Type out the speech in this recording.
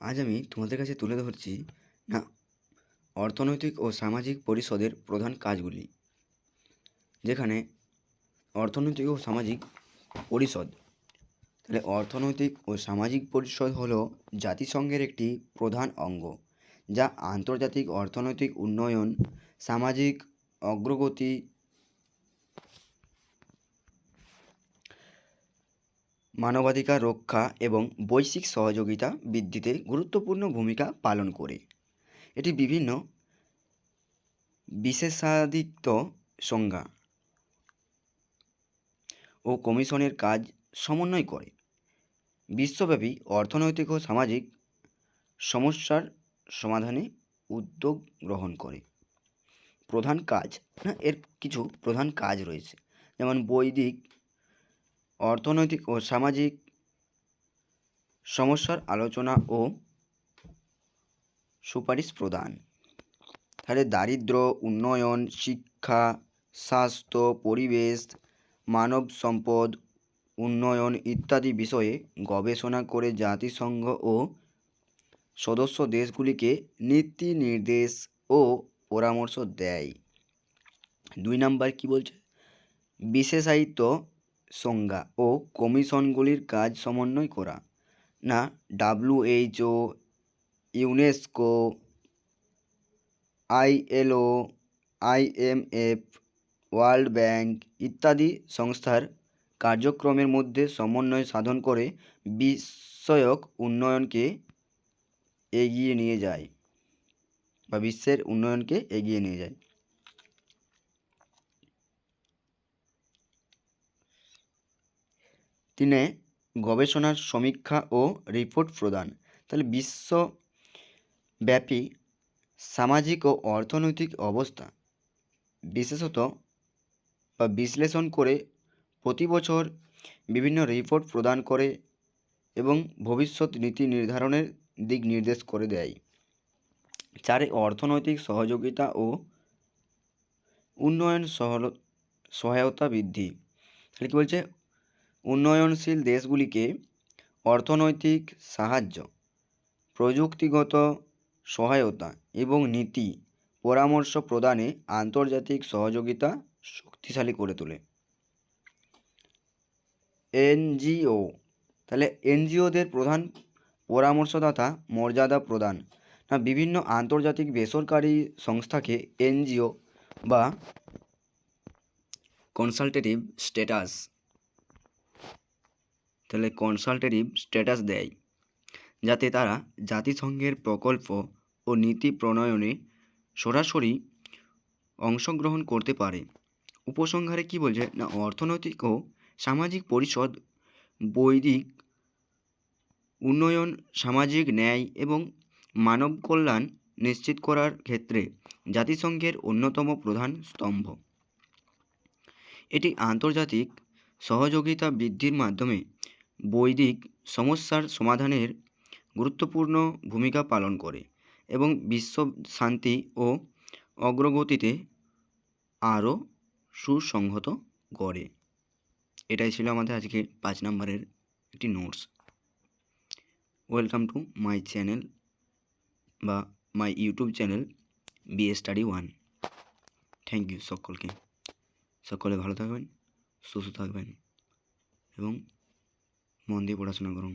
আজ আমি তোমাদের কাছে তুলে ধরছি, না, অর্থনৈতিক ও সামাজিক পরিষদের প্রধান কাজগুলি। যেখানে অর্থনৈতিক ও সামাজিক পরিষদ, তাহলে অর্থনৈতিক ও সামাজিক পরিষদ হলো জাতিসংঘের একটি প্রধান অঙ্গ, যা আন্তর্জাতিক অর্থনৈতিক উন্নয়ন, সামাজিক অগ্রগতি মানবাধিকার রক্ষা এবং বৈশ্বিক সহযোগিতা বৃদ্ধিতে গুরুত্বপূর্ণ ভূমিকা পালন করে। এটি বিভিন্ন বিশেষায়িত সংজ্ঞা ও কমিশনের কাজ সমন্বয় করে। বিশ্বব্যাপী অর্থনৈতিক ও সামাজিক সমস্যার সমাধানে উদ্যোগ গ্রহণ করে। প্রধান কাজ, এর কিছু প্রধান কাজ রয়েছে। যেমন বৈদিক অর্থনৈতিক ও সামাজিক সমস্যার আলোচনা ও সুপারিশ প্রদান। তাহলে দারিদ্র, উন্নয়ন, শিক্ষা, স্বাস্থ্য, পরিবেশ, মানব সম্পদ, উন্নয়ন ইত্যাদি বিষয়ে গবেষণা করে জাতিসংঘ ও সদস্য দেশগুলিকে নীতি নির্দেশ ও পরামর্শ দেয়। দুই নাম্বার কী বলছে? বিশেষায়িত সংজ্ঞা ও কমিশনগুলির কাজ সমন্বয় করা। না WHO UNESCO, ILO, IMF, world bank ইত্যাদি সংস্থার কার্যক্রমের মধ্যে সমন্বয় সাধন করে বিষয়ক উন্নয়নকে এগিয়ে নিয়ে যায় বা বিশ্বের উন্নয়নকে এগিয়ে নিয়ে যায়। তিনে গবেষণার সমীক্ষা ও রিপোর্ট প্রদান। তাহলে বিশ্বব্যাপী সামাজিক ও অর্থনৈতিক অবস্থা বিশেষত বা বিশ্লেষণ করে প্রতি বছর বিভিন্ন রিপোর্ট প্রদান করে এবং ভবিষ্যৎ নীতি নির্ধারণের দিক নির্দেশ করে দেয়। চারে অর্থনৈতিক সহযোগিতা ও উন্নয়ন সহায়তা বৃদ্ধি। তাহলে কী বলছে? উন্নয়নশীল দেশগুলিকে অর্থনৈতিক সাহায্য, প্রযুক্তিগত সহায়তা এবং নীতি পরামর্শ প্রদানে আন্তর্জাতিক সহযোগিতা শক্তিশালী করে তোলে। এনজিও, তাহলে এনজিওদের প্রধান পরামর্শদাতা মর্যাদা প্রদান। না, বিভিন্ন আন্তর্জাতিক বেসরকারি সংস্থাকে এনজিও বা কনসালটেটিভ স্ট্যাটাস তাহলে কনসালটেটিভ স্ট্যাটাস দেয়। যাতে তারা জাতিসংঘের প্রকল্প ও নীতি প্রণয়নে সরাসরি অংশগ্রহণ করতে পারে। উপসংহারে কী বলছে? না, অর্থনৈতিক ও সামাজিক পরিষদ, বৈদিক উন্নয়ন, সামাজিক ন্যায় এবং মানব কল্যাণ নিশ্চিত করার ক্ষেত্রে জাতিসংঘের অন্যতম প্রধান স্তম্ভ। এটি আন্তর্জাতিক সহযোগিতা বৃদ্ধির মাধ্যমে বৈদিক সমস্যার সমাধানের গুরুত্বপূর্ণ ভূমিকা পালন করে এবং বিশ্ব শান্তি ও অগ্রগতিতে আরও সুসংহত করে এটাই ছিল আমাদের আজকে পাঁচ নম্বরের একটি notes. Welcome to my channel বা my YouTube channel B study one. Thank you সকলকে। সকলে ভালো থাকবেন, সুস্থ থাকবেন এবং মন দিয়ে পড়াশোনা করুন